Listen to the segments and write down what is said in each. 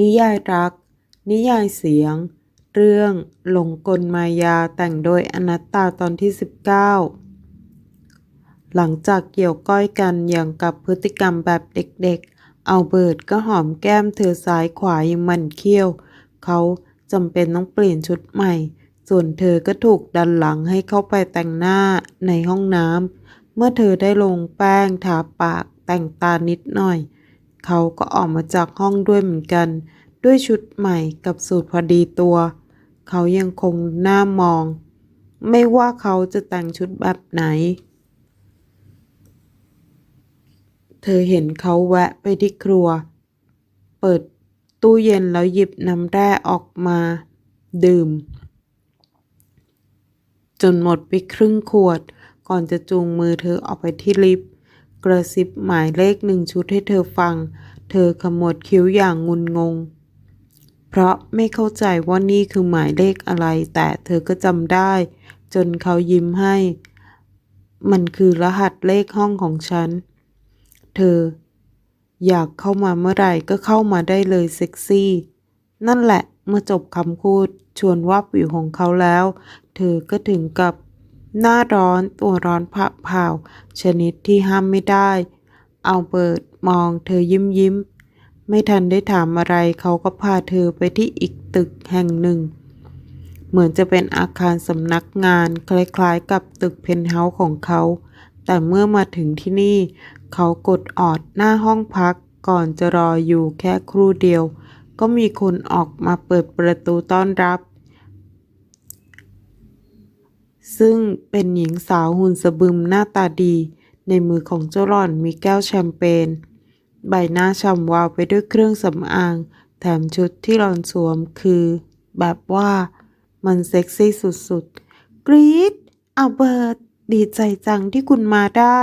นิยายรัก นิยายเสียง เรื่องหลงกลมายาแต่งโดยอนัตตาตอนที่ 19 หลังจากเกี่ยวก้อยกันอย่างกับพฤติกรรมแบบเด็กๆ เอาเบิร์ดก็หอมแก้มเธอซ้ายขวายังมันเคี้ยว เขาจำเป็นต้องเปลี่ยนชุดใหม่ ส่วนเธอก็ถูกดันหลังให้เข้าไปแต่งหน้าในห้องน้ำเมื่อเธอได้ลงแป้งทาปากแต่งตานิดหน่อย เขาก็ออกมาจากห้องด้วยเหมือนกัน ด้วยชุดใหม่กับสูตรพอดีตัว เขายังคงหน้ามอง ไม่ว่าเขาจะแต่งชุดแบบไหน เธอเห็นเขาแวะไปที่ครัว เปิดตู้เย็นแล้วหยิบน้ำแร่ออกมา ดื่ม จนหมดไปครึ่งขวด ก่อนจะจูงมือเธอออกไปที่ลิฟต์ กระซิบหมายเลขหนึ่งชุดให้เธอฟัง เธอขมวดคิ้วอย่างงุนงง เพราะไม่เข้าใจว่านี่คือหมายเลขอะไร แต่เธอก็จำได้ จนเขายิ้มให้ มันคือรหัสเลขห้องของฉัน เธอ อยากเข้ามาเมื่อไหร่ก็เข้ามาได้เลยเซ็กซี่ นั่นแหละเมื่อจบคำพูดชวนว่าบวิวของเขาแล้ว เธอก็ถึงกับ หน้าร้อนตัวร้อนผะเผาชนิดที่ห้ามไม่ได้ เอาเบิดมองเธอยิ้มยิ้ม ไม่ทันได้ถามอะไรเขาก็พาเธอไปที่อีกตึกแห่งหนึ่ง เหมือนจะเป็นอาคารสำนักงานคล้ายๆกับตึกเพนท์เฮาส์ของเขา แต่เมื่อมาถึงที่นี่ เขากดออดหน้าห้องพักก่อนจะรออยู่แค่ครู่เดียว ก็มีคนออกมาเปิดประตูต้อนรับ ซึ่งเป็นหญิงสาวหุ่นสะบึมหน้าตาดี ในมือของเจ้าหล่อนมีแก้วแชมเปญ ใบหน้าฉ่ำวาวไปด้วยเครื่องสำอาง แถมชุดที่หล่อนสวมคือ แบบว่ามันเซ็กซี่สุดๆ กรี๊ดอาเบิร์ตดีใจจังที่คุณมาได้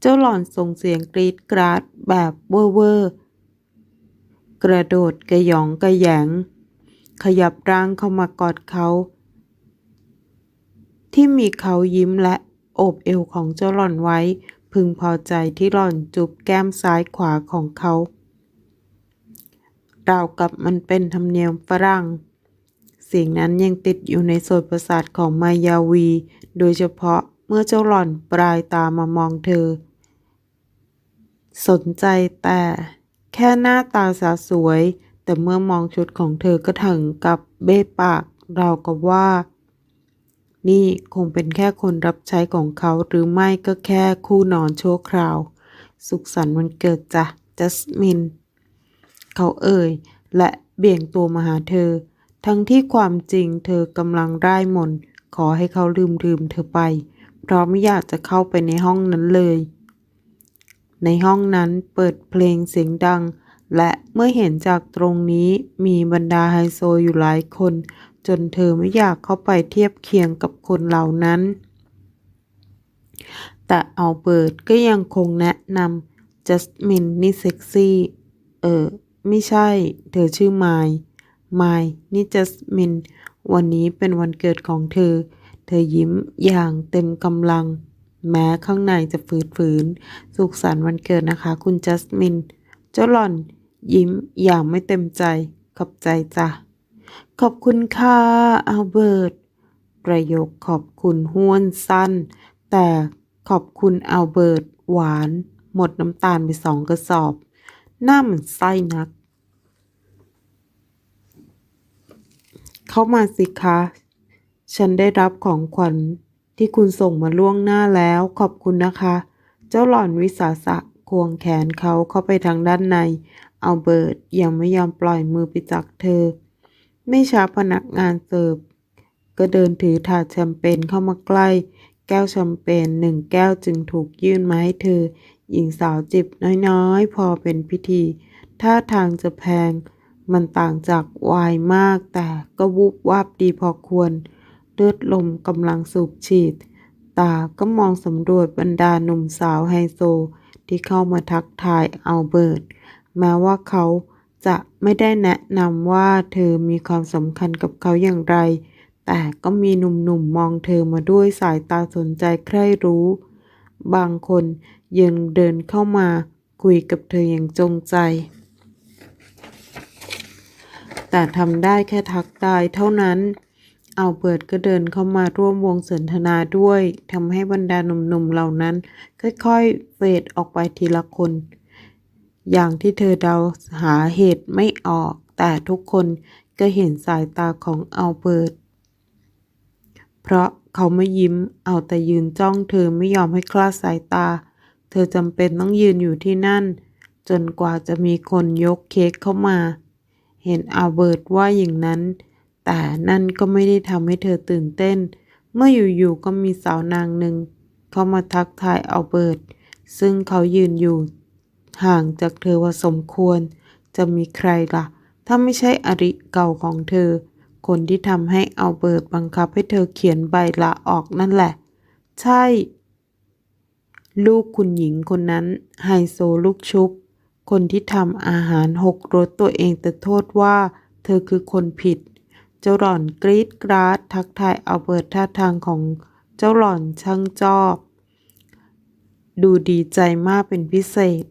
เจ้าหล่อนส่งเสียงกรี๊ดกราดแบบเวอร์เวอร์กระโดดกระยองกระแหยง ขยับร่างเข้ามากอดเขา ที่มีเขายิ้มและโอบเอวของเจ้าหล่อนไว้ พึงพอใจที่หล่อนจุบแก้มซ้ายขวาของเขาราวกับมันเป็นธรรมเนียมฝรั่ง เสียงนั้นยังติดอยู่ในโสดประสาทของมายาวี โดยเฉพาะเมื่อเจ้าหล่อนปลายตามามองเธอ สนใจแต่แค่หน้าตาสาสวย แต่เมื่อมองชุดของเธอก็ถึงกับเบ้ปากราวกับว่า นี่คงเป็นแค่คนรับใช้ของเขาหรือไม่ก็แค่คู่นอนชั่วคราว สุขสันต์วันเกิดจ้ะจัสมิน เขาเอ่ย และเบี่ยงตัวมาหาเธอ ทั้งที่ความจริงเธอกำลังร่ายมนขอให้เขาลืมลืมเธอไป เพราะไม่อยากจะเข้าไปในห้องนั้นเลย ในห้องนั้นเปิดเพลงเสียงดัง และเมื่อเห็นจากตรงนี้มีบรรดาไฮโซอยู่หลายคน จนเธอไม่อยากเข้าไปเทียบเคียงกับคนเหล่านั้น แต่เอาเบิร์ดก็ยังคงแนะนำจัสมินนี่เซ็กซี่ เออ ไม่ใช่ เธอชื่อไมล์ไมล์นี่จัสมิน วันนี้เป็นวันเกิดของเธอ เธอยิ้มอย่างเต็มกำลัง แม้ข้างในจะฝืนสุขสันต์วันเกิดนะคะคุณจัสมิน เจ้าหล่อนยิ้มอย่างไม่เต็มใจ ขอบใจจ้ะ ขอบคุณค่ะอัลเบิร์ต ประโยคขอบคุณห้วนสั้น แต่ขอบคุณอัลเบิร์ตหวาน หมดน้ำตาลไปสองกระสอบ หน้าเหมือนไส้นัก เข้ามาสิคะ ฉันได้รับของขวัญที่คุณส่งมาล่วงหน้าแล้วขอบคุณนะคะ เจ้าหล่อนวิสาสะควงแขนเขาเข้าไปทางด้านในเอาเบิร์ตยังไม่ยอมปล่อยมือไปจากเธอ ไม่ช้าพนักงานเสิร์ฟก็เดินถือถาดแชมเปญเข้ามาใกล้ แก้วแชมเปญหนึ่งแก้วจึงถูกยื่นมาให้เธอ หญิงสาวจิบน้อยๆ พอเป็นพิธีท่าทางจะแพง มันต่างจากวน์มากแต่ก็วุบวับดีพอควร เลือดลมกำลังสูบฉีด ตาก็มองสำรวจบรรดาหนุ่มสาวไฮโซที่เข้ามาทักทายอัลเบิร์ตแม้ว่าเขา จะไม่ได้แนะนำว่าเธอมีความสำคัญกับเขาอย่างไร แต่ก็มีหนุ่มๆมมองเธอมาด้วยสายตาสนใจใคร่รู้ บางคนยังเดินเข้ามาคุยกับเธออย่างจงใจ แต่ทำได้แค่ทักทายเท่านั้น เอาเบิร์ตก็เดินเข้ามาร่วมวงสนทนาด้วยทำให้บรรดาหนุ่มๆเหล่านั้น ค่อยๆเฟดออกไปทีละคน อย่างที่เธอเดาหาเหตุไม่ออก แต่ทุกคนก็เห็นสายตาของอัลเบิร์ต เพราะเขาไม่ยิ้ม เอาแต่ยืนจ้องเธอไม่ยอมให้คลาดสายตา เธอจำเป็นต้องยืนอยู่ที่นั่น จนกว่าจะมีคนยกเค้กเข้ามา เห็นอัลเบิร์ตว่าอย่างนั้น แต่นั่นก็ไม่ได้ทำให้เธอตื่นเต้น เมื่ออยู่ๆก็มีสาวนางหนึ่ง เข้ามาทักทายอัลเบิร์ตซึ่งเขายืนอยู่ ห่างจากเธอว่าสมควร จะมีใครล่ะ ถ้าไม่ใช่อริเก่าของเธอ คนที่ทำให้อัลเบิร์ตบังคับให้เธอเขียนใบลาออกนั่นแหละ ใช่ ลูกคุณหญิงคนนั้นไฮโซลูกชุบ คนที่ทำอาหารหกรสตัวเองแต่โทษว่า เธอคือคนผิด เจ้าหล่อนกรีดกราดทักทายอัลเบิร์ตท่าทางของเจ้าหล่อนช่างจอบดูดีใจมากเป็นพิเศษ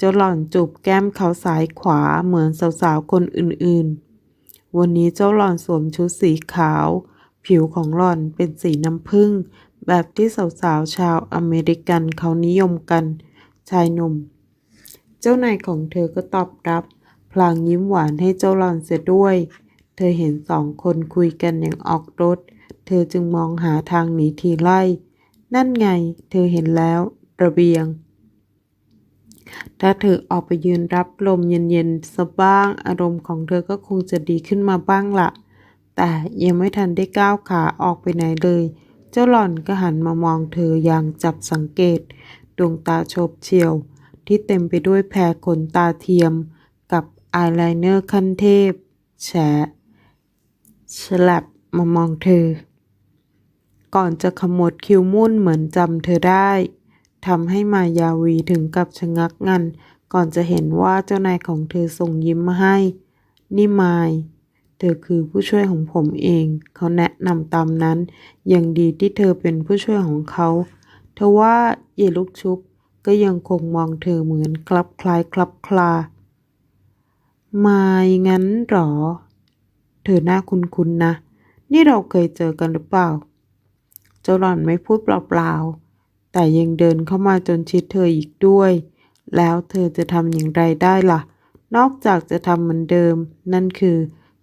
จ้าหล่อนจูบแก้มเขาสายขวาเหมือนสาวๆคนอื่นๆ วันนี้เจ้าหล่อนสวมชุดสีขาว ผิวของหล่อนเป็นสีน้ำผึ้งแบบที่สาวๆชาวอเมริกันเขานิยมกัน ชายหนุ่ม เจ้านายของเธอก็ตอบรับ พลางยิ้มหวานให้เจ้าหล่อนเสียด้วย เธอเห็นสองคนคุยกันอย่างออกรถ เธอจึงมองหาทางหนีทีไล่ นั่นไง เธอเห็นแล้ว ระเบียง ถ้าเธอออกไปยืนรับลมเย็นๆสักบ้างอารมณ์ของเธอก็คงจะดีขึ้นมาบ้างละแต่ยังไม่ทันได้ก้าวขาออกไปไหนเลย เจ้าหล่อนก็หันมามองเธออย่างจับสังเกต ดวงตาโฉบเฉี่ยว ที่เต็มไปด้วยแพรขนตาเทียม กับอายไลเนอร์ขั้นเทพ แฉะฉลับมามองเธอ ก่อนจะขมวดคิ้วมุ่นเหมือนจำเธอได้ ทำให้มายาวีถึงกับชะงักงัน ก่อนจะเห็นว่าเจ้านายของเธอส่งยิ้มมาให้ นี่มาย เธอคือผู้ช่วยของผมเอง เขาแนะนำตามนั้นย่างดีที่เธอเป็นผู้ช่วยของเขาทว่าเยลูกชุบก็ยังคงมองเธอเหมือนคลับคล้ายคลับคลา มายงั้นหรอ เธอหน้าคุ้นๆนะ นี่เราเคยเจอกันหรือเปล่า เจ้าหล่อนไม่พูดเปล่าๆ แต่ยังเดินเข้ามาจนชิดเธออีกด้วย แล้วเธอจะทำอย่างไรได้ล่ะ นอกจากจะทำเหมือนเดิม นั่นคือ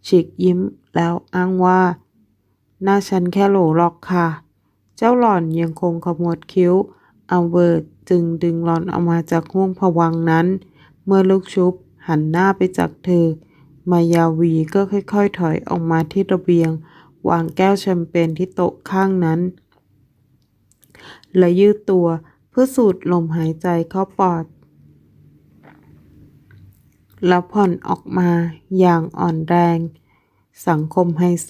ฉีกยิ้มแล้วอ้างว่า หน้าฉันแค่โหลหรอกค่ะ เจ้าหล่อนยังคงขมวดคิ้วเอัลเบิร์ตจึงดึงหล่อนออกมาจากห้วงผวังนั้น เมื่อลูกชุบหันหน้าไปจากเธอ มายาวีก็ค่อยๆ ถอยออกมาที่ระเบียง วางแก้วแชมเปญที่โต๊ะข้างนั้น และยืดตัวเพื่อสูดลมหายใจเข้าปอด แล้วผ่อนออกมาอย่างอ่อนแรง สังคมไฮโซ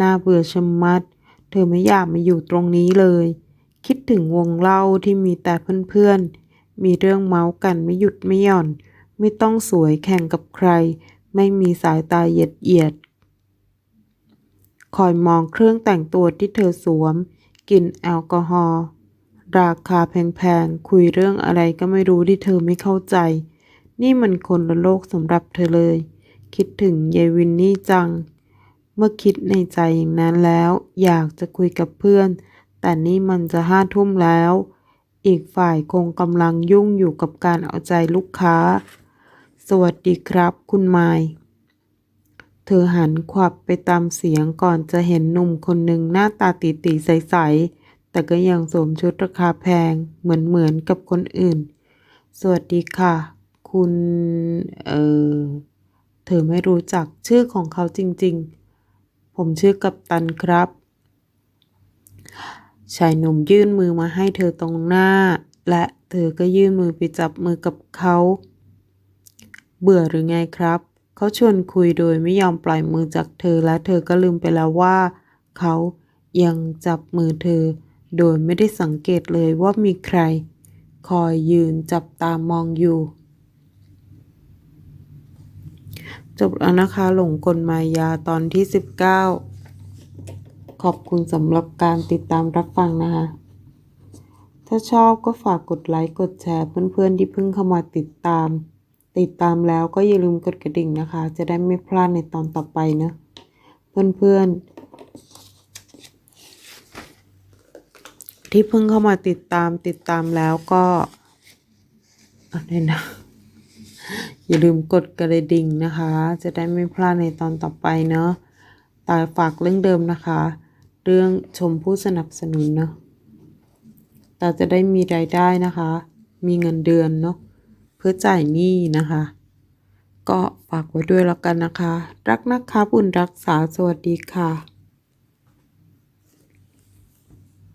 น่าเบื่อชะมัด เธอไม่อยากมาอยู่ตรงนี้เลย คิดถึงวงเล่าที่มีแต่เพื่อนๆ มีเรื่องเมาส์กันไม่หยุดไม่หย่อน ไม่ต้องสวยแข่งกับใคร ไม่มีสายตาเหยียดเหยียดคอยมองเครื่องแต่งตัวที่เธอสวม กลิ่นแอลกอฮอล์ ราคาแพงๆ คุยเรื่องอะไรก็ไม่รู้ที่เธอไม่เข้าใจ นี่มันคนละโลกสำหรับเธอเลย คิดถึงยายวินนี่จัง เมื่อคิดในใจอย่างนั้นแล้ว อยากจะคุยกับเพื่อน แต่นี่มันจะห้าทุ่มแล้ว อีกฝ่ายคงกำลังยุ่งอยู่กับการเอาใจลูกค้า สวัสดีครับ คุณไมยเธอหันขวับไปตามเสียงก่อนจะเห็นหนุ่มคนหนึ่งหน้าตาตีตีใสๆ แต่ก็ยังสวมชุดราคาแพงเหมือนเหมือนกับคนอื่น สวัสดีค่ะ คุณ เออ เธอไม่รู้จักชื่อของเขาจริง ๆ ผมชื่อกัปตันครับชายหนุ่มยื่นมือมาให้เธอตรงหน้า และเธอก็ยื่นมือไปจับมือกับเขา เบื่อหรือไงครับ เขาชวนคุยโดยไม่ยอมปล่อยมือจากเธอและเธอก็ลืมไปแล้วว่า เขายังจับมือเธอ โดยไม่ได้สังเกตเลยว่ามีใคร คอยยืนจับตามองอยู่ จบแล้วนะคะหลงกลมายาตอนที่ 19 ขอบคุณสำหรับการติดตามรับฟังนะคะ ถ้าชอบก็ฝากกดไลค์ กดแชร์เพื่อนๆที่เพิ่งเข้ามาติดตาม ติดตามแล้วก็อย่าลืมกดกระดิ่งนะคะ จะได้ไม่พลาดในตอนต่อไปเนะ เพื่อนๆ ที่เพิ่งเข้ามาติดตามติดตามแล้วก็อะไรนะอย่าลืมกดกระดิ่งนะคะ จะได้ไม่พลาดในตอนต่อไปเนอะตายฝากเรื่องเดิมนะคะ เรื่องชมผู้สนับสนุนเนอะตาจะได้มีรายได้นะคะ มีเงินเดือนเนาะเพื่อจ่ายหนี้นะคะ ก็ฝากไว้ด้วยแล้วกันนะคะ รักนะคะบุญรักษาสวัสดีค่ะ